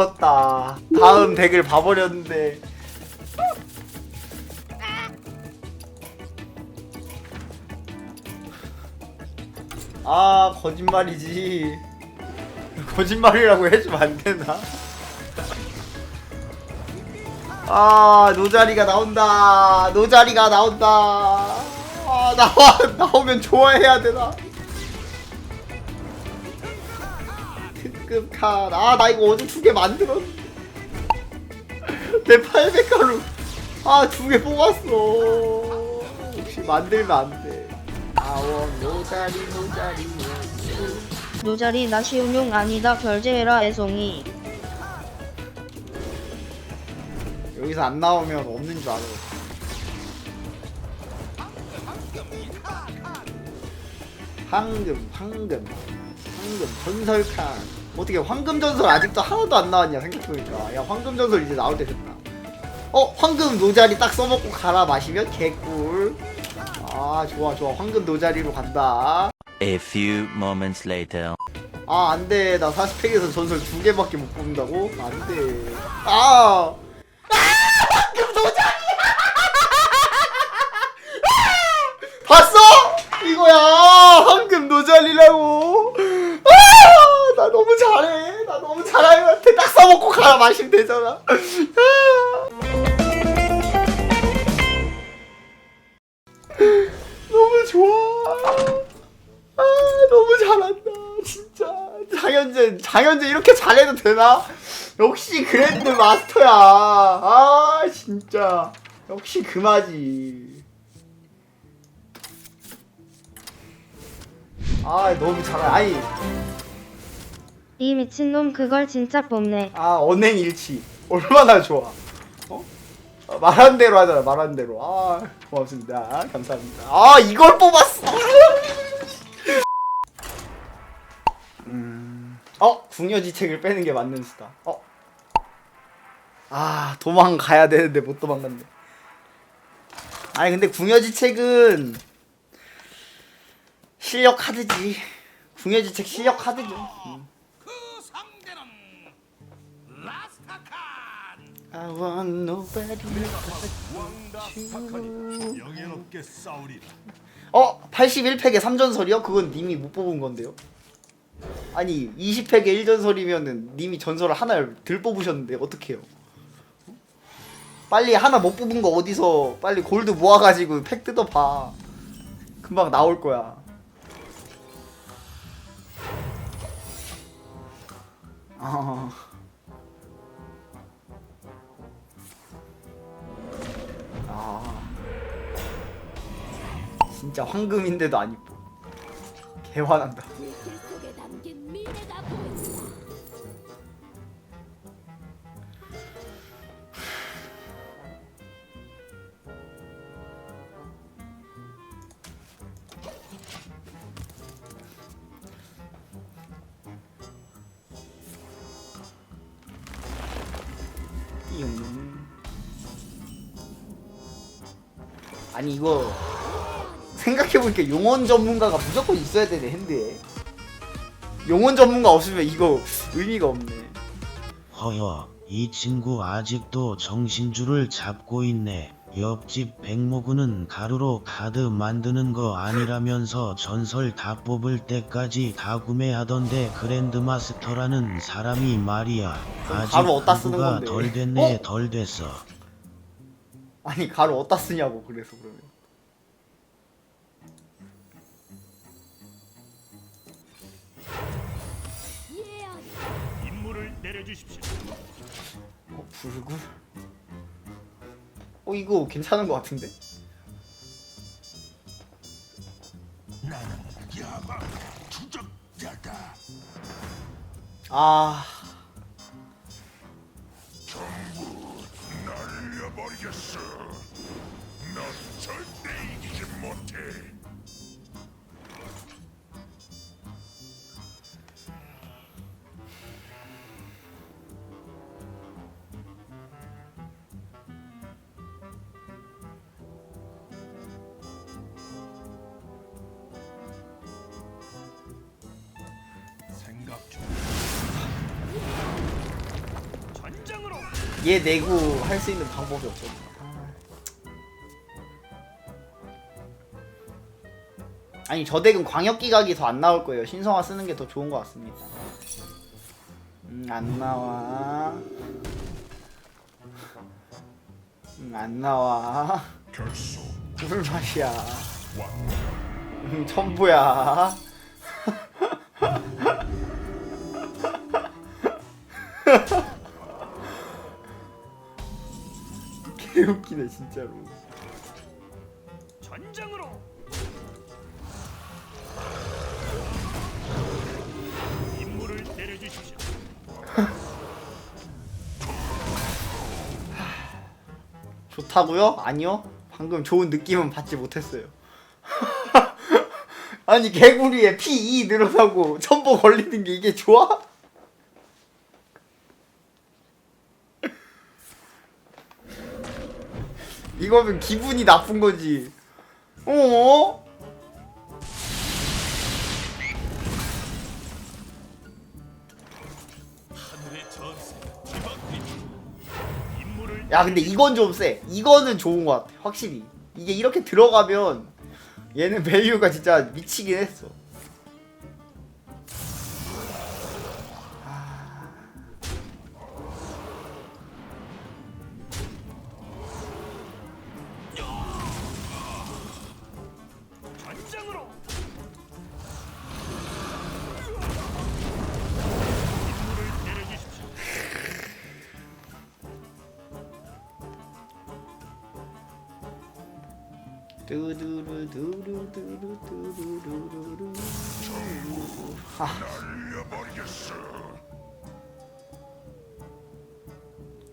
미쳤다. 다음 덱을 봐버렸는데. 아 거짓말이지. 거짓말이라고 해주면 안 되나? 아 노자리가 나온다. 노자리가 나온다. 아 나와 나오면 좋아해야 되나? 특급 칸. 아, 나 이거 어제 두 개 만들었는데. 내 800가루. 아, 두 개 뽑았어. 혹시 만들면 안 돼. 아원, 노자리, 노자리. 노자리 나 쉬운 용 아니다 결제해라 애송이 여기서 안 나오면 없는 줄 알아. 황금, 황금, 황금, 전설칸. 어떻게 황금 전설 아직도 하나도 안 나왔냐 생각해보니까. 야, 황금 전설 이제 나올 때 됐다. 어, 황금 노자리 딱 써먹고 갈아 마시면 개꿀. 아, 좋아, 좋아. 황금 노자리로 간다. A few moments later. 아, 안 돼. 나 40팩에서 전설 두 개밖에 못 뽑는다고? 안 돼. 아! 아! 황금 노자리! 봤어? 이거야! 황금 노자리라고! 아! 나 너무 잘해. 나 너무 잘하는 것 같아. 딱 써먹고 갈아 마시면 되잖아. 아! 너무 좋아. 아 너무 잘한다 진짜 장현재 장현재 이렇게 잘해도 되나? 역시 그랜드 마스터야 아 진짜 역시 금하지 아 너무 잘해 아니 이 미친놈 그걸 진짜 뽑네. 아 언행 일치. 얼마나 좋아. 어? 아, 말한 대로 하잖아 말한 대로. 아 고맙습니다. 감사합니다. 아 이걸 뽑았어. 음... 어 궁여지책을 빼는 게 맞는 수다. 어? 아 도망가야 되는데 못 도망갔네. 아니 근데 궁여지책은 실력 카드지. 궁여지책 실력 카드죠 음. I want nobody 영예롭게 싸우리라 어? 81팩에 3전설이요? 그건 님이 못 뽑은 건데요? 아니 20팩에 1전설이면은 님이 전설을 하나를 덜 뽑으셨는데 어떡해요? 빨리 하나 못 뽑은 거 어디서 빨리 골드 모아가지고 팩 뜯어봐 금방 나올 거야 아... 진짜 황금인데도 안 이뻐 개화난다. 아니 이거 생각해보니까 용언 전문가가 무조건 있어야 되네 핸드에 용언 전문가 없으면 이거 의미가 없네 허여, 이 친구 아직도 정신줄을 잡고 있네. 옆집 백모구는 가루로 카드 만드는 거 아니라면서 전설 다 뽑을 때까지 다 구매하던데 그랜드마스터라는 사람이 말이야. 아직 가루 어디다 쓰는 공부가 건데? 덜 됐네, 어? 덜 됐어. 아니 가루 어디다 쓰냐고 그래서 그러면 주십시오 어 불굴? 어 이거 괜찮은 것 같은데? 아 얘 내고 할 수 있는 방법이. 아. 아니 저 덱은 광역 기각이 더 안 나올 거예요. 신성화 쓰는 게 더 좋은 것 같습니다. 음, 안 나와. 음, 안 나와. 결속 물 맛이야. 왕 음, 첨보야. 웃기네 진짜로. 전장으로 임무를 내려주십시오. 좋다고요? 아니요. 방금 좋은 느낌은 받지 못했어요. 아니 개구리에 P2 늘어나고 첨보 걸리는 게 이게 좋아? 이거면 기분이 나쁜 거지. 어? 야 근데 이건 좀 세. 이거는 좋은 것 같아. 확실히. 이게 이렇게 들어가면 얘는 밸류가 진짜 미치긴 했어. 두두루 두루 두루 두루루루루. 아.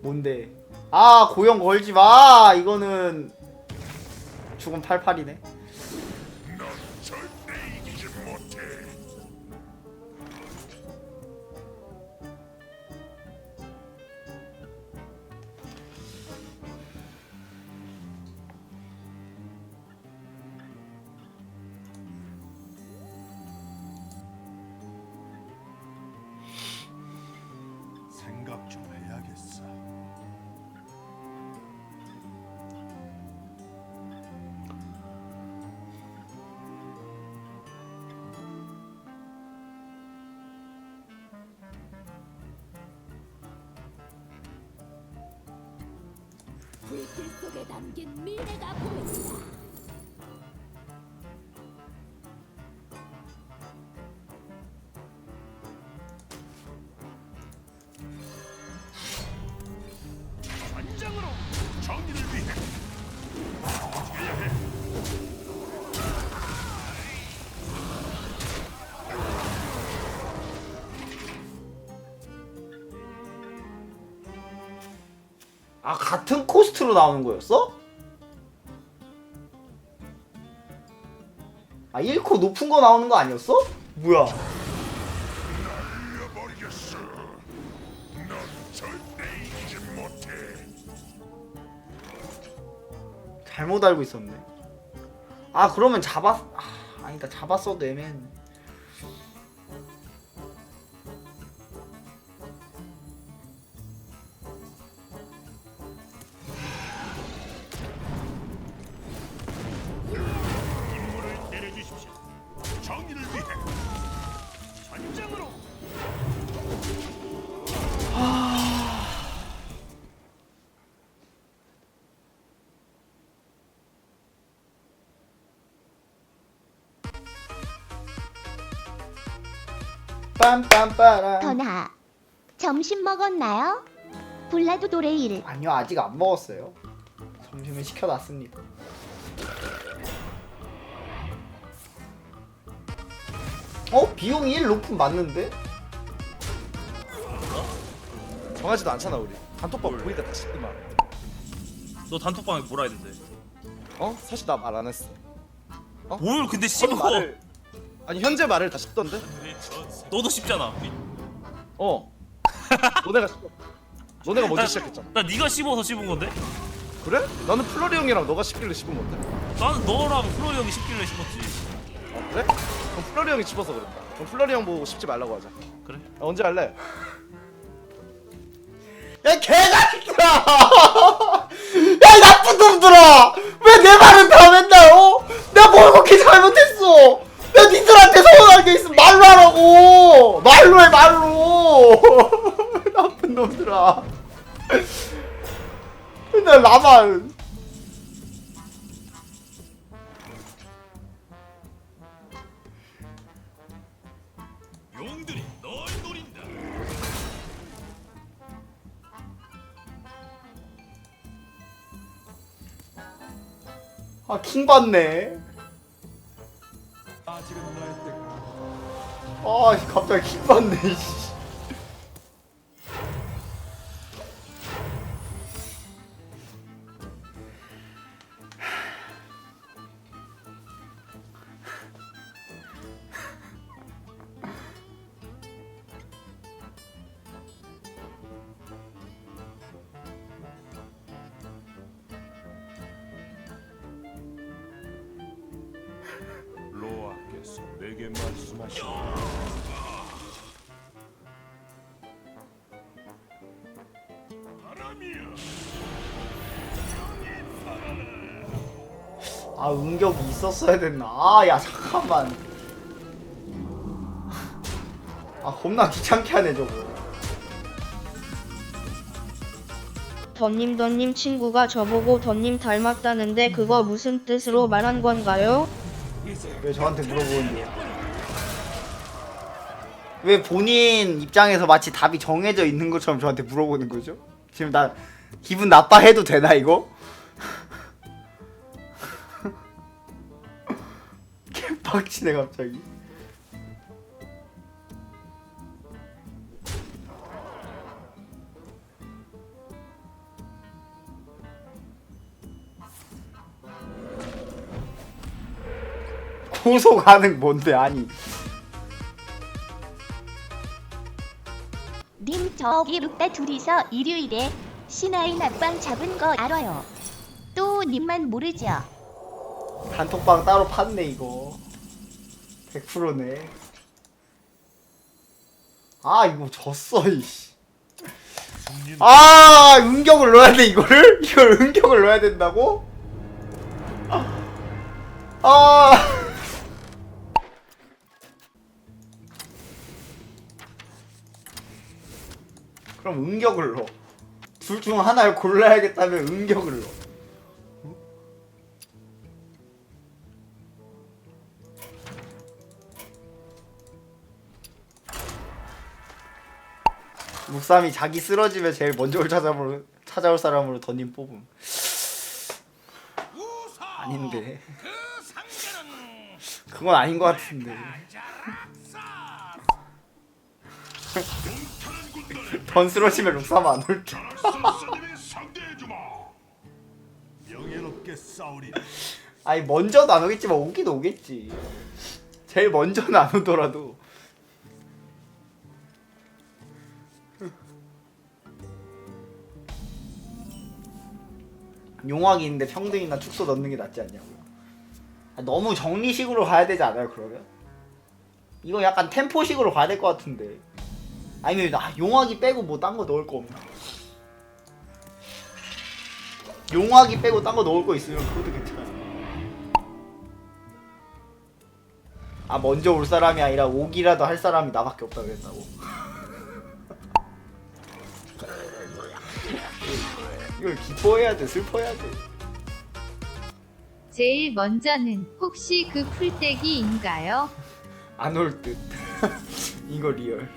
뭔데? 아 고용 걸지 마. 이거는 죽은 88이네. 불길 속에 담긴 미래가 보인다. 아 같은 코스트로 나오는 거였어? 아 1코 높은 거 나오는 거 아니었어? 뭐야? 잘못 알고 있었네. 아 그러면 잡았 아, 아니다 잡았어도 애매했네. 빰빰빠라. 전하, 점심 먹었나요? 블라드 도레일 아니요 아직 안 먹었어요. 점심은 시켜놨습니다. 어 비용이 1 높은 맞는데? 정하지도 않잖아 우리 단톡방 보니까 다 씹더만 너 단톡방에 뭐라 했는데? 어? 사실 나 말 안 했어 뭘 근데 현 씹어? 말을 아니 현재 말을 다 씹던데? 너도 씹잖아. 어 너네가 씹어 너네가 먼저 시작했잖아 나 네가 씹어서 씹은 건데? 그래? 나는 플러리 형이랑 너가 씹길래 씹은 건데 나는 너랑 플로이 형이 씹길래 씹었지. 어 그래? 그럼 플러리 형이 씹어서 그런다 그럼 플러리 형 보고 씹지 말라고 하자 그래? 아, 언제 할래? 야 개자식들아! 야 이 나쁜 놈들아 왜 내 말을 다 맨날 어? 내가 뭘 그렇게 잘못했어 내가 니들한테 서운한 게 있으면 말로 하라고. 말로 해 말로. 나쁜 놈들아. 맨날 나만. 용들이 널 노린다. 아 킹 받네 아 씨, 갑자기 킹받네 씨. 있었어야 됐나 아야 잠깐만 아 겁나 귀찮게 하네 저거 던님 던님 친구가 저보고 던님 닮았다는데 그거 무슨 뜻으로 말한 건가요? 왜 저한테 물어보는데요 왜 본인 입장에서 마치 답이 정해져 있는 것처럼 저한테 물어보는 거죠? 지금 나 기분 나빠해도 되나 이거? 빡치네 갑자기 고소 가능 뭔데 아니 님 저기 룩다 둘이서 일요일에 신하인 앞방 잡은 거 알아요. 또 님만 모르죠. 단톡방 따로 팠네 이거 100%네. 아 이거 졌어 이씨. 아 응격을 넣어야 돼 이거를? 이걸 응격을 넣어야 된다고? 아. 그럼 응격을 넣어. 둘 중 하나를 골라야겠다면 응격을 넣어 묵삼이 자기 쓰러지면 제일 먼저 올 찾아올, 찾아올 사람으로 던님 뽑음 아닌데 그건 아닌 것 같은데 던 쓰러지면 룩삼 안 올게 스님의 상대해주마. 명예롭게 싸우리. 아니 먼저는 안 오겠지만 오긴 오겠지 제일 먼저는 안 오더라도 용왕이 있는데 평등이나 축소 넣는 게 낫지 않냐고요 아, 너무 정리식으로 가야 되지 않아요 그러면? 이거 약간 템포식으로 가야 될 것 같은데 아니면 아, 용왕이 빼고 뭐 딴 거 넣을 거 없나 용왕이 빼고 딴 거 넣을 거 있으면 그것도 괜찮아요 아 먼저 올 사람이 아니라 오기라도 할 사람이 나밖에 없다 그랬다고? 이걸 기뻐해야 돼 슬퍼해야 돼 제일 먼저는 혹시 그 풀떼기인가요? 안 올 듯. 이거 리얼.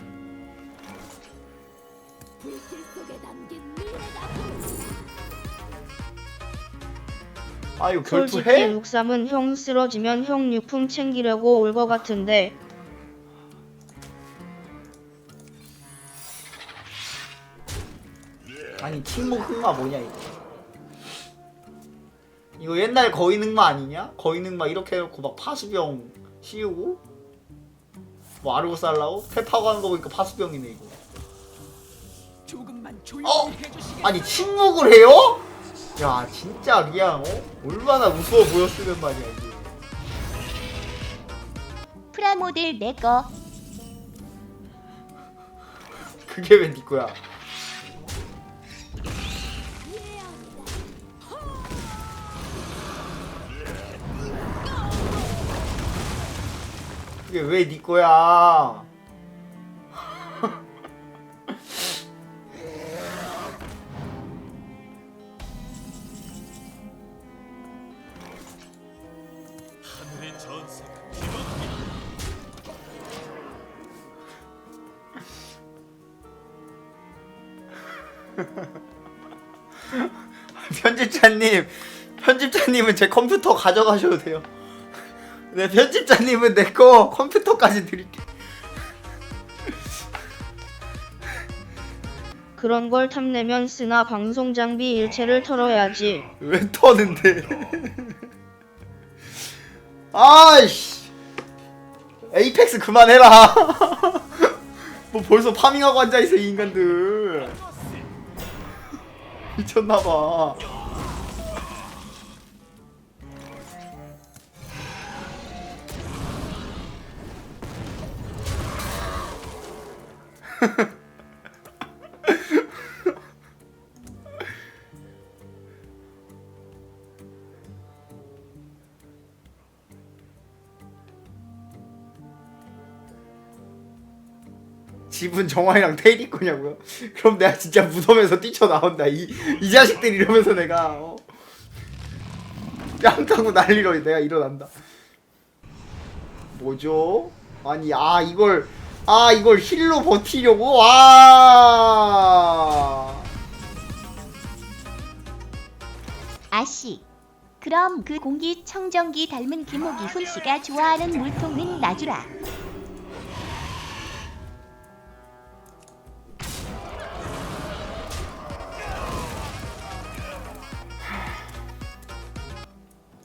아 이거 솔직히 결투해? 룩삼은 형 쓰러지면 형 유품 챙기려고 올 것 같은데 아니 침묵 흑마 뭐냐 이거. 이거 옛날 거인 흑마 아니냐? 거인 흑마 이렇게 해놓고 막 파수병 씌우고 뭐 아르고 살라고? 패파고 하는 거 보니까 파수병이네 이거. 조금만 어? 아니 침묵을 해요? 야 진짜 그냥 어? 얼마나 무서워 보였으면 말이야 이게. 프라모델 내거 그게 왜니 거야? 그게 왜 네 거야? 하늘의 전세가 기막히다. 편집자님, 편집자님은 제 컴퓨터 가져가셔도 돼요. 네, 편집자님은 내 거 컴퓨터까지 드릴게. 그런 걸 탐내면 쓰나 방송 장비 일체를 털어야지. 왜 터는데? 아이씨. 에이펙스 그만해라. 뭐 벌써 파밍하고 앉아있어 이 인간들. 미쳤나봐. 집은 정화이랑 테일이 거냐고요? 그럼 내가 진짜 무덤에서 뛰쳐나온다 이, 이 자식들 이러면서 내가 어? 뺨 타고 난리로 내가 일어난다 뭐죠? 아니 아 이걸 아 이걸 힐로 버티려고? 와 아씨. 그럼 그 공기청정기 닮은 김옥이 훈씨가 좋아하는 물통은 놔주라.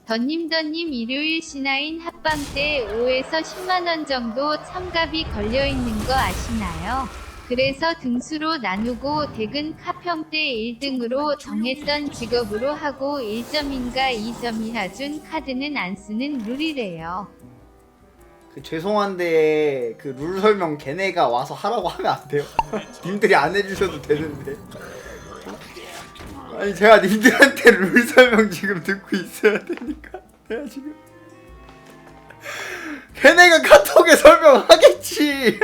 덧님덧님 일요일 C9 합방 때 5에서 10만원 정도 참갑이 걸려있는 거 아시나요? 그래서 등수로 나누고 대근 카평 때 1등으로 정했던 직업으로 하고 1점인가 2점이라 준 카드는 안 쓰는 룰이래요. 그 죄송한데 그 룰 설명 걔네가 와서 하라고 하면 안 돼요? 님들이 안 해주셔도 되는데 아니 제가 님들한테 룰 설명 지금 듣고 있어야 되니까. 내가 지금 걔네가 카톡에 설명하겠지.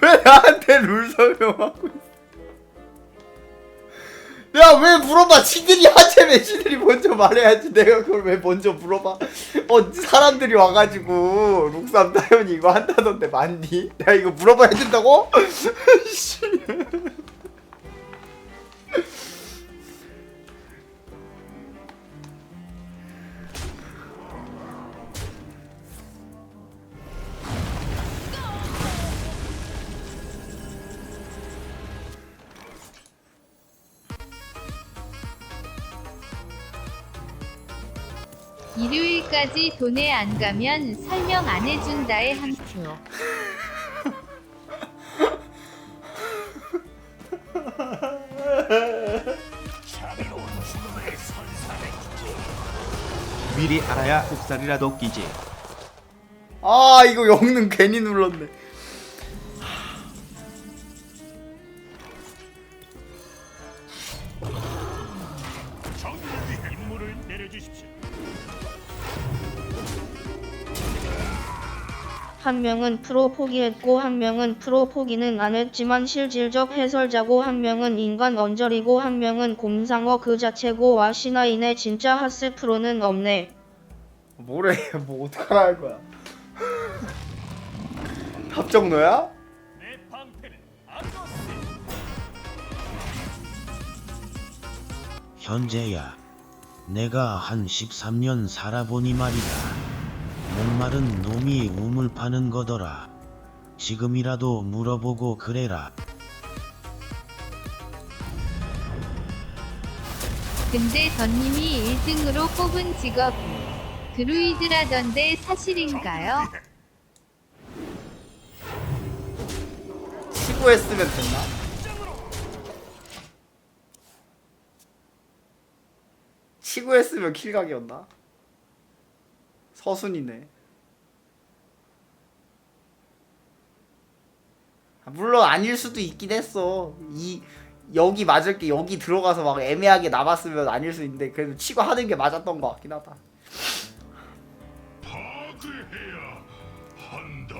왜 나한테 룰 설명하고 있어? 내가 왜 물어봐? 지들이 하체면 지들이 먼저 말해야지. 내가 그걸 왜 먼저 물어봐? 어 사람들이 와가지고 룩삼 따연이 이거 한다던데 맞니? 내가 이거 물어봐야 된다고? 씨. 일요일까지 돈에 안 가면 설명 안 해준다의 한 표. 미리 알아야 흑살이라도 끼지. 아 이거 영능 괜히 눌렀네 한 명은 프로 포기했고 한 명은 프로 포기는 안 했지만 실질적 해설자고 한 명은 인간 언저리고 한 명은 곰상어 그 자체고 와 시나인의 진짜 핫스 프로는 없네. 뭐래 뭐 어떡하라 할 거야 답정너야? 내 방패는 아토스. 현재야. 내가 한 13년 살아보니 말이다. 목마른 놈이 우물 파는 거더라. 지금이라도 물어보고 그래라. 근데 덧님이 1등으로 뽑은 직업이 드루이드라던데 사실인가요? 치고했으면 됐나? 치고했으면 킬각이었나? 서순이네. 아, 물론 아닐 수도 있긴 했어. 이 여기 맞을 게 여기 들어가서 막 애매하게 남았으면 아닐 수 있는데 그래도 치고 하는 게 맞았던 것 같긴 하다. 파괴해야 한다.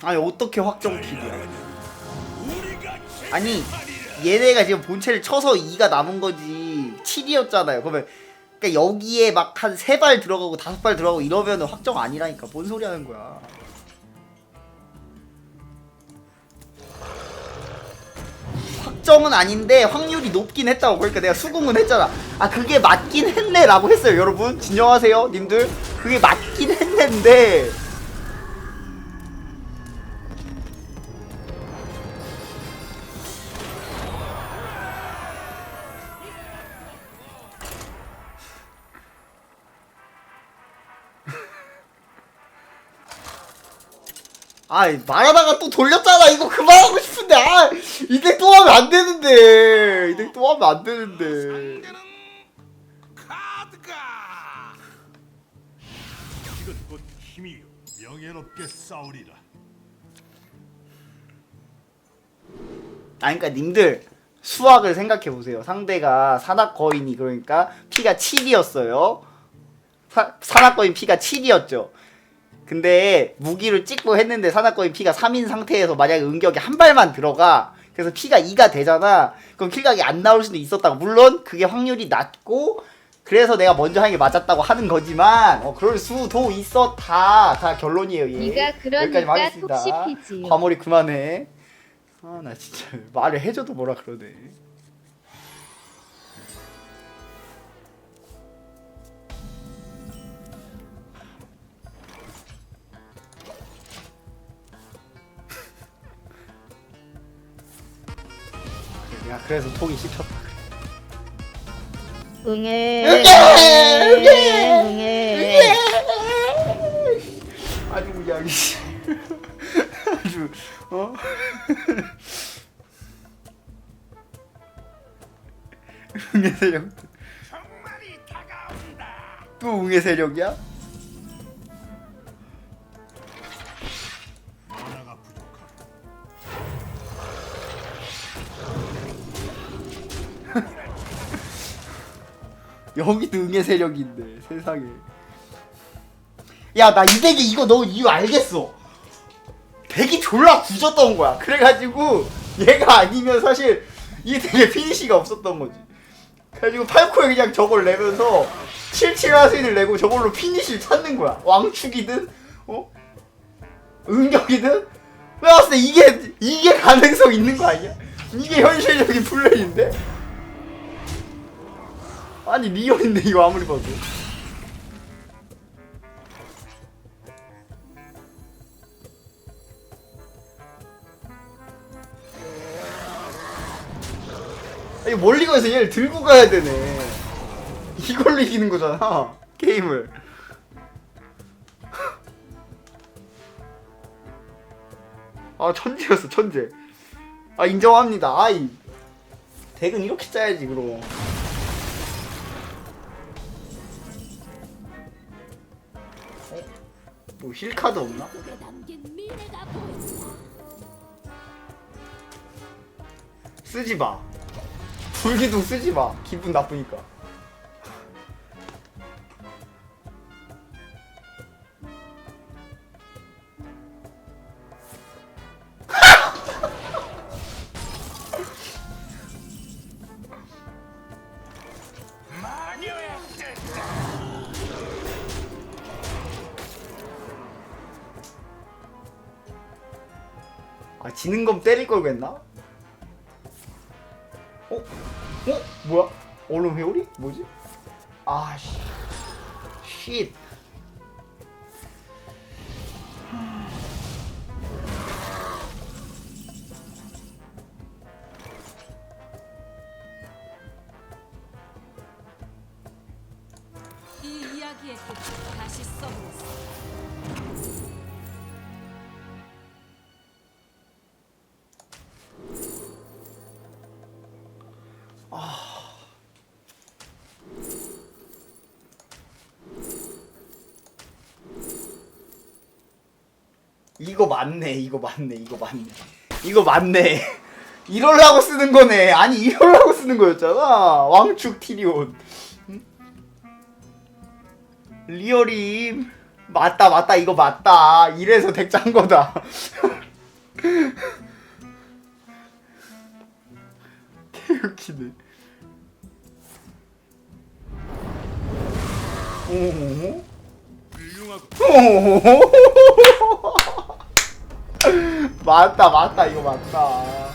아, 아니 어떻게 확정킬이야? 아니 얘네가 지금 본체를 쳐서 2가 남은 거지. 7이었잖아요. 그러면 그러니까 여기에 막 한 세 발 들어가고 다섯 발 들어가고 이러면은 확정 아니라니까. 뭔 소리 하는 거야? 확정은 아닌데 확률이 높긴 했다고 그러니까 내가 수긍은 했잖아. 아 그게 맞긴 했네 라고 했어요 여러분. 진정하세요 님들. 그게 맞긴 했는데 아 말하다가 또 돌렸잖아. 이거 그만하고 싶은데. 아 이제 또 하면 안 되는데. 이제 또 하면 안 되는데. 이건 곧 힘이요 명예롭게 싸우리라. 아 그러니까 님들 수학을 생각해 보세요. 상대가 산악 거인이 그러니까 피가 7이었어요. 사, 산악 거인 피가 7이었죠 근데 무기를 찍고 했는데 거인 피가 3인 상태에서 만약에 응격이 한 발만 들어가 그래서 피가 2가 되잖아 그럼 킬각이 안 나올 수도 있었다고 물론 그게 확률이 낮고 그래서 내가 먼저 하는 게 맞았다고 하는 거지만 어 그럴 수도 있었다 다 결론이에요 얘 네가 여기까지 그러니까 하겠습니다. 톡시피지. 과몰이 그만해. 아 나 진짜 말을 해줘도 뭐라 그러네. 그래, 내가 그래서 톡이 씹혔다. 응애 응애! 응애! 응애 아주 그냥 씨. 아주 어? 응애 세력 또 응애 세력이야? 여기도 응애 세력인데 세상에 야 나이 덱이 이거 너 이거 알겠어 덱이 졸라 굳었던 거야 그래가지고 얘가 아니면 사실 이 덱에 피니시가 없었던 거지 그래가지고 팔코에 그냥 저걸 내면서 77 하수인을 내고 저걸로 피니시를 찾는 거야 왕축이든 어? 응격이든 내가 봤을 때 이게 이게 가능성 있는 거 아니야? 이게 현실적인 플레이인데? 아니 리얼인데 이거 아무리 봐도. 아니 멀리 가서 얘를 들고 가야 되네. 이걸로 이기는 거잖아 게임을. 아 천재였어 천재. 아 인정합니다. 아이. 덱은 이렇게 짜야지 그럼 뭐 힐카드 없나? 쓰지 마. 불기둥 쓰지 마. 기분 나쁘니까. 걸 그랬나? 어? 어? 뭐야? 얼음 회오리? 뭐지? 아 씨 쉿 이거 맞네 이거 맞네 이거 맞네. 이거 맞네. 이럴라고 쓰는 거네. 아니 이럴라고 쓰는 거였잖아. 왕축 티리온. 응? 리얼임. 맞다 맞다 이거 맞다. 이래서 덱 짠 거다. 개웃기네. 오. 훌륭하고 맞다 맞다 이거 맞다.